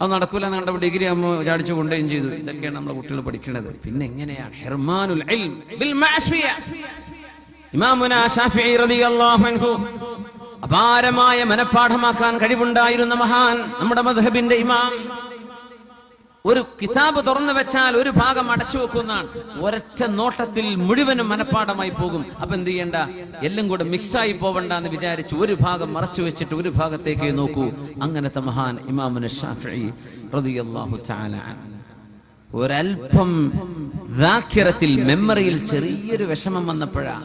അത് നടക്കൂല എന്ന് കണ്ടപ്പോൾ ഡിഗ്രി അമ്മ ചാടിച്ചു കൊണ്ടുകയും ചെയ്തു. ഇതൊക്കെയാണ് നമ്മളെ കുട്ടികൾ പഠിക്കേണ്ടത്. പിന്നെ എങ്ങനെയാണ്? ഹെർമാനുൽ അപാരമായ മനഃപ്പാഠമാക്കാൻ കഴിവുണ്ടായിരുന്ന മഹാൻ നമ്മുടെ മദ്ഹബിന്റെ ഇമാം. ഒരു കിതാബ് തുറന്നു വെച്ചാൽ ഒരു ഭാഗം അടച്ചു വെക്കുന്നതാണ്. ഒരൊറ്റ നോട്ടത്തിൽ മുഴുവനും മനഃപ്പാടമായി പോകും. അപ്പൊ എന്ത് ചെയ്യണ്ട? എല്ലാം കൂടെ മിക്സായി പോവണ്ട എന്ന് വിചാരിച്ച് ഒരു ഭാഗം മറച്ചു വെച്ചിട്ട് ഒരു ഭാഗത്തേക്ക് നോക്കൂ. അങ്ങനത്തെ മഹാൻ ഇമാമുന ഒരൽപം ദാഖിറത്തിൽ മെമ്മറിയിൽ ചെറിയൊരു വിഷമം വന്നപ്പോഴാ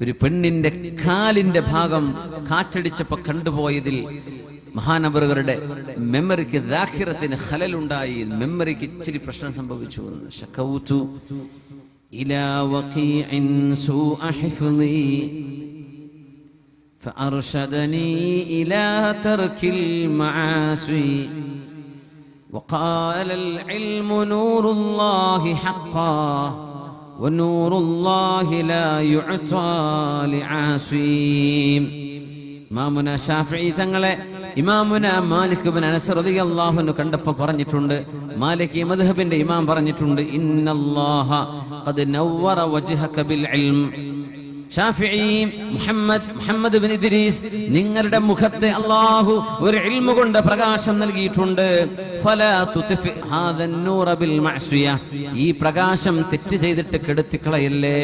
ഒരു പെണ്ണിന്റെ കാലിന്റെ ഭാഗം കാറ്റടിച്ചപ്പോ കണ്ടുപോയതിൽ മഹാനവറുകളുടെ മെമ്മറിക്ക് ദാഖിറത്തിന് ഖലലുണ്ടായി മെമ്മറിക്ക് ഇച്ചിരി പ്രശ്നം സംഭവിച്ചു എന്ന്. ശക്കൗതു ഇലാ വഖീഇൻ സൂഅ ഹിഫ്ളി فأرشدني إلى ترك المعاصي وقال العلم نور الله حقا ونور الله لا يعطى لعاصيم ഇമാമുന ഷാഫി തങ്ങളെ ഇമാമുന അനസ് റളിയല്ലാഹു അൻഹു കണ്ടപ്പോൾ പറഞ്ഞിട്ടുണ്ട് മാലിക് മദ്ഹബിന്റെ ഇമാം പറഞ്ഞിട്ടുണ്ട് ഇന്നല്ലാഹ ഖദ് നവ്വറ വജ്ഹക ബിൽ ഇൽം. മുഹമ്മദ് മുഹമ്മദ് ബിൻ ഇദ്രീസ് നിങ്ങളുടെ മുഖത്തെ അള്ളാഹു ഒരു ഇൽമ കൊണ്ട് പ്രകാശം നൽകിയിട്ടുണ്ട്. ഈ പ്രകാശം തെറ്റ് ചെയ്തിട്ട് കെടുത്തിക്കളയല്ലേ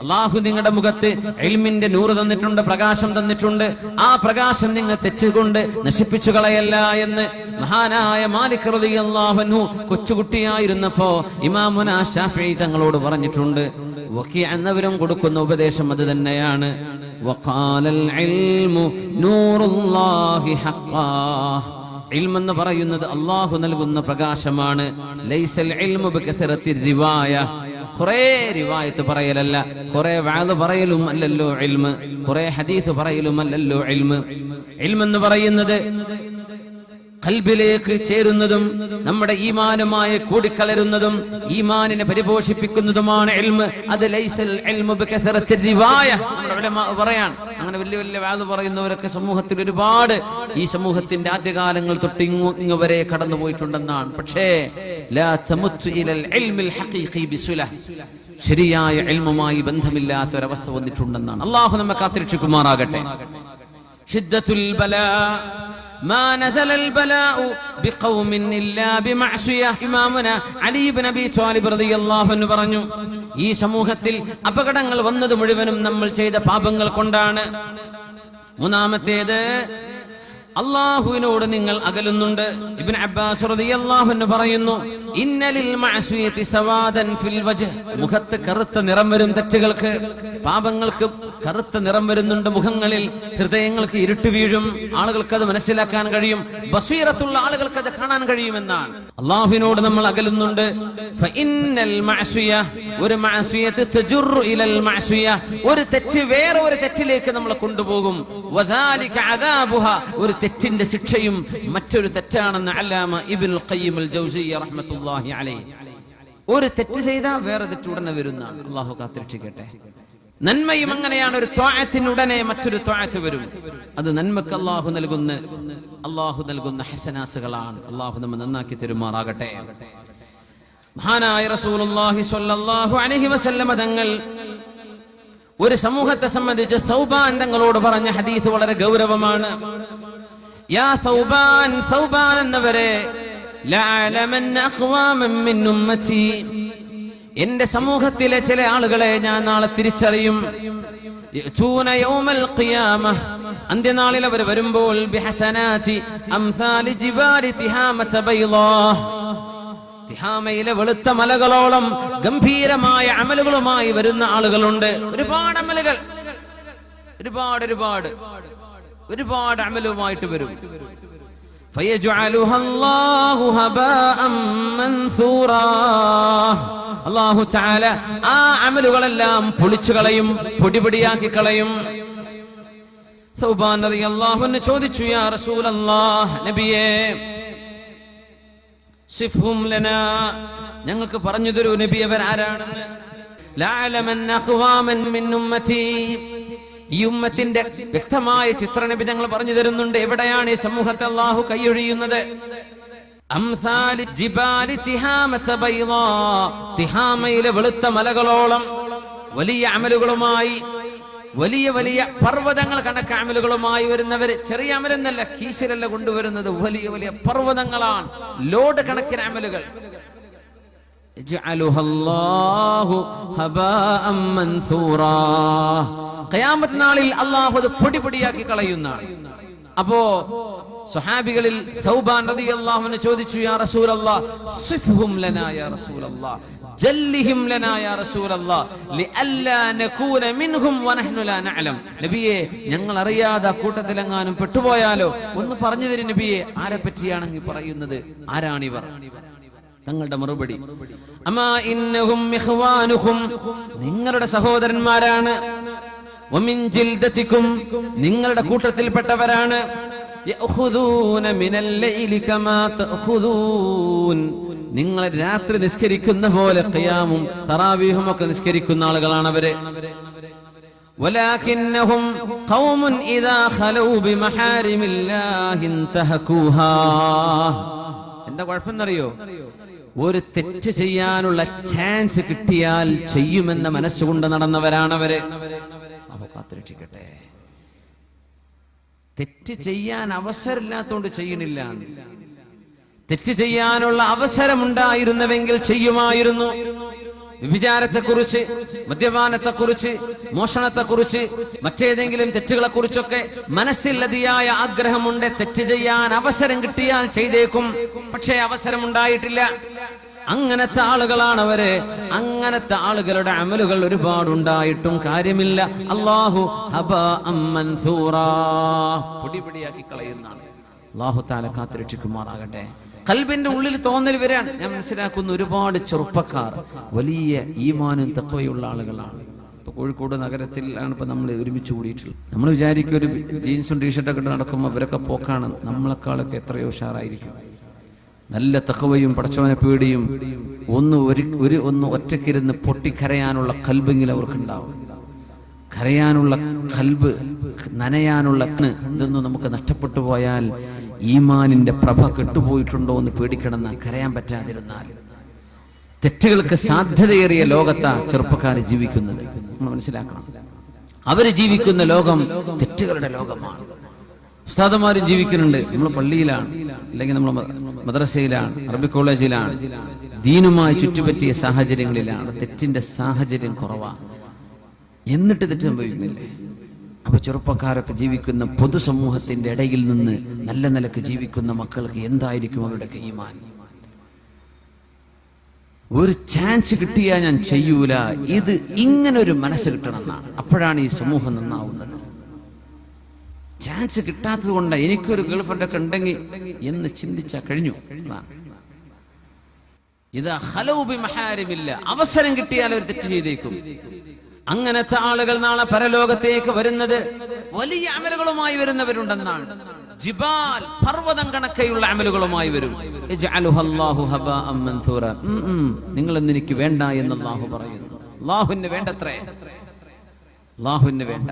അള്ളാഹു നിങ്ങളുടെ മുഖത്ത് എൽമിന്റെ നൂറ് തന്നിട്ടുണ്ട് പ്രകാശം തന്നിട്ടുണ്ട്. ആ പ്രകാശം നിങ്ങൾ തെറ്റുകൊണ്ട് നശിപ്പിച്ചു കളയല്ല എന്ന് മഹാനായ മാലിക് അള്ളാഹനു കൊച്ചുകുട്ടിയായിരുന്നപ്പോ ഇമാമുന ഷാഫി തങ്ങളോട് പറഞ്ഞിട്ടുണ്ട് വക്കി എന്നവരും കൊടുക്കുന്ന ഉപദേശം അത് തന്നെയാണ്. ഇൽമെന്ന് പറയുന്നത് അള്ളാഹു നൽകുന്ന പ്രകാശമാണ്. ലൈസൽ റിവായ കുറെ റിവായത്ത് പറയലല്ല കുറേ വാത് പറയലും അല്ലല്ലോ ഇൽമ് കുറേ ഹദീത്ത് പറയലും അല്ലല്ലോ ഇൽമ്. ഇൽമെന്ന് പറയുന്നത് കൽബിലേക്ക് ചേരുന്നതും നമ്മുടെ ഈമാനുമായി കൂടിക്കലരുന്നതും ഈമാനിനെ പരിപോഷിപ്പിക്കുന്നതുമാണ് ലൈസൽ പറയാൻ അങ്ങനെ വലിയ വലിയ വാത് പറയുന്നവരൊക്കെ സമൂഹത്തിൽ ഒരുപാട്. ഈ സമൂഹത്തിന്റെ ആദ്യകാലങ്ങൾ തൊട്ട് ഇങ്ങു ഇങ്ങ് വരെ കടന്നു പോയിട്ടുണ്ടെന്നാണ്. പക്ഷേ ശരിയായ എൽമുമായി ബന്ധമില്ലാത്ത ഒരവസ്ഥ വന്നിട്ടുണ്ടെന്നാണ്. അള്ളാഹു നമ്മെ കുമാറാകട്ടെ ما نزل البلاء بقوم إلا بمعصية إمامنا علي بن أبي طالب رضي الله عنه പറഞ്ഞു ഈ സമൂഹത്തിൽ അപകടങ്ങൾ വന്നത് മുഴുവനും നമ്മൾ ചെയ്ത പാപങ്ങൾ കൊണ്ടാണ് മൂന്നാമത്തേത് അള്ളാഹുവിനോട് നിങ്ങൾ അകലുന്നുണ്ട്. ഇബിൻ അബ്ബാസ് റളിയല്ലാഹു പറയുന്നു സവാദൻ ഫിൽ വജ് മുഖത്ത് കറുത്ത നിറം വരും തെറ്റുകൾക്ക്. പാപങ്ങൾക്ക് കറുത്ത നിറം വരുന്നുണ്ട് മുഖങ്ങളിൽ. ഹൃദയങ്ങൾക്ക് ഇരുട്ട് വീഴും. ആളുകൾക്ക് അത് മനസ്സിലാക്കാൻ കഴിയും. ബസീറത്തുള്ള ആളുകൾക്ക് അത് കാണാൻ കഴിയുമെന്നാണ്. അള്ളാഹുവിനോട് നമ്മൾ അകലുന്നുണ്ട്. ഒരു ഇലൽ ഒരു തെറ്റ് വേറെ ഒരു തെറ്റിലേക്ക് നമ്മളെ കൊണ്ടുപോകും. ഒരു തെറ്റിന്റെ ശിക്ഷയും മറ്റൊരു തെറ്റാണെന്ന് അല്ലാമ ഇബിൻ ഖയ്യിമുൽ അലൈഹി ഒരു തെറ്റ് ചെയ്താൽ വേറെ തെറ്റ് ഉടനെ വരുന്നതാണ് അള്ളാഹു കാത്തിരക്ഷിക്കട്ടെ. നന്മയും അങ്ങനെയാണ് ഒരു ത്വായത്തിനുടനെ മറ്റൊരു ത്വായത്ത് വരും. അത് നന്മക്ക് അള്ളാഹു നൽകുന്ന അള്ളാഹു നൽകുന്ന ഹസനാത്തുകളാണ്. അള്ളാഹു നമ്മെ നന്നാക്കി തരുമാറാകട്ടെ. മഹാനായ റസൂലുള്ളാഹി സ്വല്ലല്ലാഹു അലൈഹി വസല്ലമ തങ്ങൾ ഒരു സമൂഹത്തെ സംബന്ധിച്ച് സൗബാൻ പറഞ്ഞ ഹദീസ് വളരെ ഗൗരവമാണ്. യാ സൗബാൻ സൗബാൻ എന്നവരെ എന്റെ സമൂഹത്തിലെ ചില ആളുകളെ ഞാൻ നാളെ തിരിച്ചറിയും. അന്ത്യനാളിൽ അവർ വരുമ്പോൾ തിഹാമയിലെ വെളുത്ത മലകളോളം ഗംഭീരമായ അമലുകളുമായി വരുന്ന ആളുകളുണ്ട്. ഒരുപാട് അമലുകൾ. ഒരുപാട് ഒരുപാട്. ഒരുപാട് അമലുമായിട്ട് വരും. അള്ളാഹു ചാല ആ അമലുകളെല്ലാം പൊളിച്ചു കളയും പൊടിപൊടിയാക്കി കളയും. സൗബാൻ അലി അള്ളാഹുവിനെ ചോദിച്ചു യാ റസൂൽ അള്ളാഹ് നബിയെ സിഫും ലന. ഞങ്ങൾക്ക് പറഞ്ഞു തരൂ നബി അവർ ആരാണെന്ന് ലാലമൻ അഖ്വാമൻ മിൻ ഉമ്മതി ഈ ഉമ്മത്തിന്റെ വ്യക്തമായ ചിത്രനബി ഞങ്ങൾ പറഞ്ഞു തരുന്നുണ്ട്. എവിടെയാണ് ഈ സമൂഹത്തെ അള്ളാഹു കൈയൊഴിയുന്നത്? തിഹാമയിലെ വെളുത്ത മലകളോളം വലിയ അമലുകളുമായി വലിയ വലിയ പർവതങ്ങൾ കണക്ക് അമലുകളുമായി വരുന്നവര് ചെറിയ അമലെന്നല്ല കീശിലല്ല കൊണ്ടുവരുന്നത് വലിയ വലിയ പർവതങ്ങളാണ് ലോഡ് കണക്കിന് അമലുകൾ. കയാമത്ത് നാളിൽ അള്ളാഹു അത് പൊടി പൊടിയാക്കി കളയുന്നതാണ്. അപ്പോ സ്വഹാബികളിൽ സൗബാൻ റതി അള്ളാഹുവിനെ ചോദിച്ചു യാ റസൂൽ സിഫ്ഹും ലനാ യാ റസൂൽ ജല്ലിഹിം ലനാ യാ റസൂൽ ലിഅല്ലാ നകൂന മിൻഹും വനഹ്നു ലാ നഅലം. നബിയേ ഞങ്ങൾ അറിയാതെ കൂട്ടത്തിലെങ്ങാനും പെട്ടുപോയാലോ? ഒന്ന് പറഞ്ഞു തരും നബിയേ ആരെ പറ്റിയാണെങ്കിൽ പറയുന്നത്? ആരാണിവർ? തങ്ങളുടെ മറുപടി അമാ ഇന്നഹും ഇഖ്വാനുഹും നിങ്ങളുടെ സഹോദരന്മാരാണ് വമിൻ ജിൽദതികും നിങ്ങളുടെ കൂട്ടത്തിൽപ്പെട്ടവരാണ് യഅഖുദൂന മിനൽ ലൈലി കമാ തഅഖുദൂൻ നിങ്ങൾ രാത്രി നിസ്കരിക്കുന്ന പോലെ ഖിയാമും തറാവീഹും ഒക്കെ നിസ്കരിക്കുന്ന ആളുകളാണ് അവര് ولكنهم قوم إذا خلوا بمحارم الله انتهكوها എന്താ കുഴപ്പമെന്നറിയോ ഒരു തെറ്റ് ചെയ്യാനുള്ള ചാൻസ് കിട്ടിയാൽ ചെയ്യുമെന്ന മനസ്സുകൊണ്ട് നടന്നവരാണവര് അപ്പൊ കാത്തുരക്ഷിക്കട്ടെ. തെറ്റ് ചെയ്യാൻ അവസരമില്ലാത്തോണ്ട് ചെയ്യണില്ല. തെറ്റ് ചെയ്യാനുള്ള അവസരമുണ്ടായിരുന്നുവെങ്കിൽ ചെയ്യുമായിരുന്നു. വിഭിചാരത്തെക്കുറിച്ച് മദ്യപാനത്തെക്കുറിച്ച് മോഷണത്തെക്കുറിച്ച് മറ്റേതെങ്കിലും തെറ്റുകളെ കുറിച്ചൊക്കെ മനസ്സിൽ ആഗ്രഹമുണ്ട് തെറ്റ് ചെയ്യാൻ അവസരം കിട്ടിയാൽ ചെയ്തേക്കും. പക്ഷേ അവസരം ഉണ്ടായിട്ടില്ല അങ്ങനത്തെ ആളുകളാണ് അങ്ങനത്തെ ആളുകളുടെ അമലുകൾ ഒരുപാടുണ്ടായിട്ടും കാര്യമില്ല. അള്ളാഹു പൊടി പൊടിയാക്കി കളയുന്നതാണ്. അള്ളാഹു താല കാത്തുരക്ഷിക്കുമാറാകട്ടെ. കൽബിന്റെ ഉള്ളിൽ തോന്നൽ വരാണ് ഞാൻ മനസ്സിലാക്കുന്ന ഒരുപാട് ചെറുപ്പക്കാർ വലിയ ഈമാനും തക്കവയുള്ള ആളുകളാണ്. ഇപ്പൊ കോഴിക്കോട് നഗരത്തിലാണ് ഇപ്പൊ നമ്മൾ ഒരുമിച്ച് കൂടിയിട്ടുള്ളത്. നമ്മൾ വിചാരിക്കും ഒരു ജീൻസും ടീഷർട്ടൊക്കെ ഇട്ട് നടക്കുമ്പോൾ അവരൊക്കെ പോക്കാണ്. നമ്മളെക്കാളൊക്കെ എത്രയോ ഉഷാറായിരിക്കും. നല്ല തക്കവയും പടച്ചവനെ പേടിയും ഒന്ന് ഒരു ഒരു ഒന്ന് ഒറ്റക്കിരുന്ന് പൊട്ടിക്കരയാനുള്ള കൽബെങ്കിൽ അവർക്കുണ്ടാവും. കരയാനുള്ള കൽബ് നനയാനുള്ള ഇതൊന്നും നമുക്ക് നഷ്ടപ്പെട്ടു പോയാൽ ഈമാനിന്റെ പ്രഭ കെട്ടുപോയിട്ടുണ്ടോ എന്ന് പേടിക്കണമെന്ന് കരയാൻ പറ്റാതിരുന്നാൽ തെറ്റുകൾക്ക് സാധ്യതയേറിയ ലോകത്താ ചെറുപ്പക്കാർ ജീവിക്കുന്നത്. നമ്മൾ മനസ്സിലാക്കണം. അവർ ജീവിക്കുന്ന ലോകം തെറ്റുകളുടെ ലോകമാണ്. ഉസ്താദന്മാരും ജീവിക്കുന്നുണ്ട്. നമ്മൾ പള്ളിയിലാണ് അല്ലെങ്കിൽ നമ്മൾ മദ്രസയിലാണ് അറബി കോളേജിലാണ് ദീനുമായി ചുറ്റുപറ്റിയ സാഹചര്യങ്ങളിലാണ്. തെറ്റിന്റെ സാഹചര്യം കുറവാണ് എന്നിട്ട് തെറ്റ് സംഭവിക്കുന്നില്ലേ? അപ്പൊ ചെറുപ്പക്കാരൊക്കെ ജീവിക്കുന്ന പൊതുസമൂഹത്തിന്റെ ഇടയിൽ നിന്ന് നല്ല നിലയ്ക്ക് ജീവിക്കുന്ന മക്കൾക്ക് എന്തായിരിക്കും അവരുടെ കൈമാൻ ഒരു ചാൻസ് കിട്ടിയാൽ ഞാൻ ചെയ്യൂല. ഇത് ഇങ്ങനെ ഒരു മനസ്സ് കിട്ടണമെന്നാണ്. അപ്പോഴാണ് ഈ സമൂഹം നന്നാവുന്നത്. ചാൻസ് കിട്ടാത്തത് കൊണ്ട് എനിക്കൊരു ഗേൾഫ്രണ്ട് ഒക്കെ ഉണ്ടെങ്കിൽ എന്ന് ചിന്തിച്ചാ കഴിഞ്ഞു. ഇത് മഹാരമില്ല അവസരം കിട്ടിയാൽ ഒരു തെറ്റ് ചെയ്തേക്കും. അങ്ങനത്തെ ആളുകൾ നാളെ പരലോകത്തേക്ക് വരുന്നത് വലിയ അമലുകളുമായി വരുന്നവരുണ്ടെന്നാണ്. ജിബാൽ പർവതം കണക്കെയുള്ള അമലുകളുമായി വരും. നിങ്ങൾ ഇന്ന് എനിക്ക് വേണ്ട എന്ന് അള്ളാഹു പറയുന്നു. അള്ളാഹുവിന് വേണ്ടത്രേ? അള്ളാഹുവിന് വേണ്ട.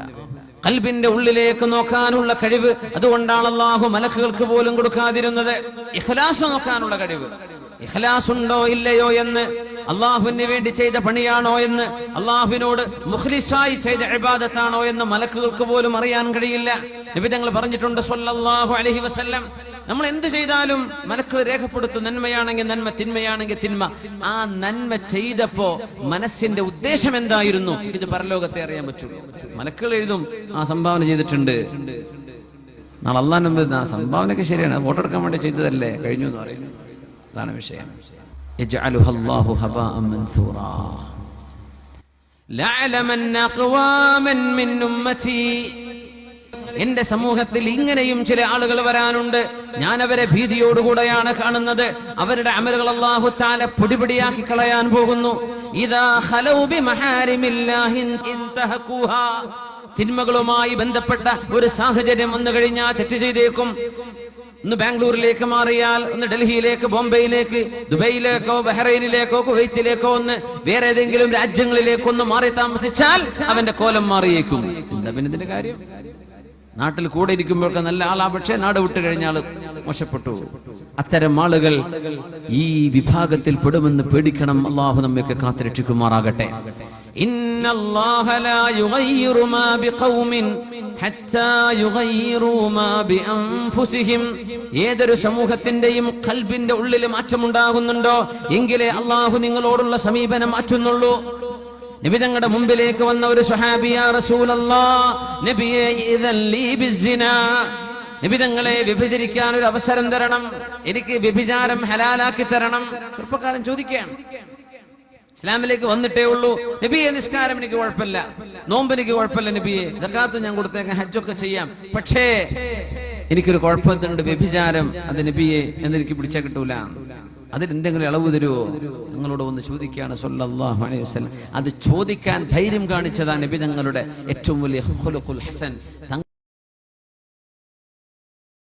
കൽബിന്റെ ഉള്ളിലേക്ക് നോക്കാനുള്ള കഴിവ് അതുകൊണ്ടാണ് അള്ളാഹു മലക്കുകൾക്ക് പോലും കൊടുക്കാതിരുന്നത്. ഇഖ്ലാസ് നോക്കാനുള്ള കഴിവ്. ഇഖ്ലാസ് ഉണ്ടോ ഇല്ലയോ എന്ന് അള്ളാഹുവിന് വേണ്ടി ചെയ്ത പണിയാണോ എന്ന് അള്ളാഹുവിനോട് മുഖ്ലിസായി ചെയ്ത ഇബാദത്താണോ എന്ന് മലക്കുകൾക്ക് പോലും അറിയാൻ കഴിയില്ല. നബി തങ്ങൾ പറഞ്ഞിട്ടുണ്ട് സൊല്ലാഹു അലഹി വസ്ല്ലം. നമ്മൾ എന്ത് ചെയ്താലും മലക്കൾ രേഖപ്പെടുത്തും നന്മയാണെങ്കിൽ നന്മ തിന്മയാണെങ്കിൽ തിന്മ. ആ നന്മ ചെയ്തപ്പോ മനസ്സിന്റെ ഉദ്ദേശം എന്തായിരുന്നു? ഇത് പരലോകത്തെ അറിയാൻ പറ്റുള്ളൂ. മലക്കൾ എഴുതും ആ സംഭാവന ചെയ്തിട്ടുണ്ട്. നാളെ അള്ളാൻ ആ സംഭാവനയൊക്കെ ശരിയാണ്. ഫോട്ടോ എടുക്കാൻ വേണ്ടി ചെയ്തതല്ലേ? കഴിഞ്ഞു എന്ന് പറയുന്നു. അതാണ് വിഷയം. يجعلها الله هباء منثورا لعلمن أقواما من أمتي എന്റെ സമൂഹത്തിൽ ഇങ്ങനെയും ചില ആളുകൾ വരാനുണ്ട് ഞാൻ അവരെ ഭീതിയോടുകൂടെയാണ് കാണുന്നത് അവരുടെ അമലുകൾ അള്ളാഹു താല പൊടിപൊടിയാക്കി കളയാൻ പോകുന്നു ഇതാ ഖലൗ ബിമഹാരിമില്ലാഹി ഇന്തഹകൂഹാ. തിന്മകളുമായി ബന്ധപ്പെട്ട ഒരു സാഹചര്യം വന്നു കഴിഞ്ഞാൽ തെറ്റ് ചെയ്തേക്കും ഒന്ന് ബാംഗ്ലൂരിലേക്ക് മാറിയാൽ ഒന്ന് ഡൽഹിയിലേക്ക് ബോംബെയിലേക്ക് ദുബൈയിലേക്കോ ബഹ്റൈനിലേക്കോ കുവൈറ്റിലേക്കോ ഒന്ന് വേറെ ഏതെങ്കിലും രാജ്യങ്ങളിലേക്കോ ഒന്ന് മാറി താമസിച്ചാൽ അവന്റെ കോലം മാറിയേക്കും. എന്താ പിന്നെ ഇതിന്റെ കാര്യം? നാട്ടിൽ കൂടെ ഇരിക്കുമ്പോഴൊക്കെ നല്ല ആളാ പക്ഷേ നാട് വിട്ട് കഴിഞ്ഞാൽ മോശപ്പെട്ടു. അത്തരം ആളുകൾ ഈ വിഭാഗത്തിൽ പെടുമെന്ന് പേടിക്കണം. അള്ളാഹു നമ്മയൊക്കെ കാത്തുരക്ഷിക്കുമാറാകട്ടെ. ഇന്ന അല്ലാഹ ലാ യുഗയ്യിറു മാ ബിഖൗമിൻ ഏതൊരു സമൂഹത്തിന്റെയും കൽബിന്റെ ഉള്ളിൽ മാറ്റമുണ്ടാകുന്നുണ്ടോ? എങ്കിലേ അള്ളാഹു നിങ്ങളോടുള്ള സമീപനം മാറ്റുന്നുള്ളൂ. നബി തങ്ങളുടെ മുമ്പിലേക്ക് വന്ന ഒരു സുഹാബിയ റസൂലല്ലാ നബിയെ ഇദൻ ലീ ബിസ്സിന. നബി തങ്ങളെ വ്യഭിചരിക്കാൻ ഒരു അവസരം തരണം. എനിക്ക് വ്യഭിചാരം ഹലാലാക്കി തരണം. ചെറുപ്പക്കാരൻ ചോദിക്കുകയാണ് ഇസ്ലാമിലേക്ക് വന്നിട്ടേ ഉള്ളൂ. നബിയെ നിസ്കാരം എനിക്ക് കുഴപ്പമില്ല. നോമ്പ് എനിക്ക് കുഴപ്പമില്ല നബിയെ. ജക്കാത്ത് ഞാൻ കൊടുത്തേക്കാം ഹജ്ജൊക്കെ ചെയ്യാം. പക്ഷേ എനിക്കൊരു കുഴപ്പത്തിനുണ്ട് വ്യഭിചാരം. അത് നബിയെ എന്നെനിക്ക് പിടിച്ചാൽ കിട്ടൂല. അതിലെന്തെങ്കിലും ഇളവ് തരുമോ നിങ്ങളോട് ഒന്ന് ചോദിക്കുകയാണ് സല്ലല്ലാഹു അലൈഹി വസല്ലം. അത് ചോദിക്കാൻ ധൈര്യം കാണിച്ചതാണ് നബി തങ്ങളുടെ ഏറ്റവും വലിയ ഹസൻ.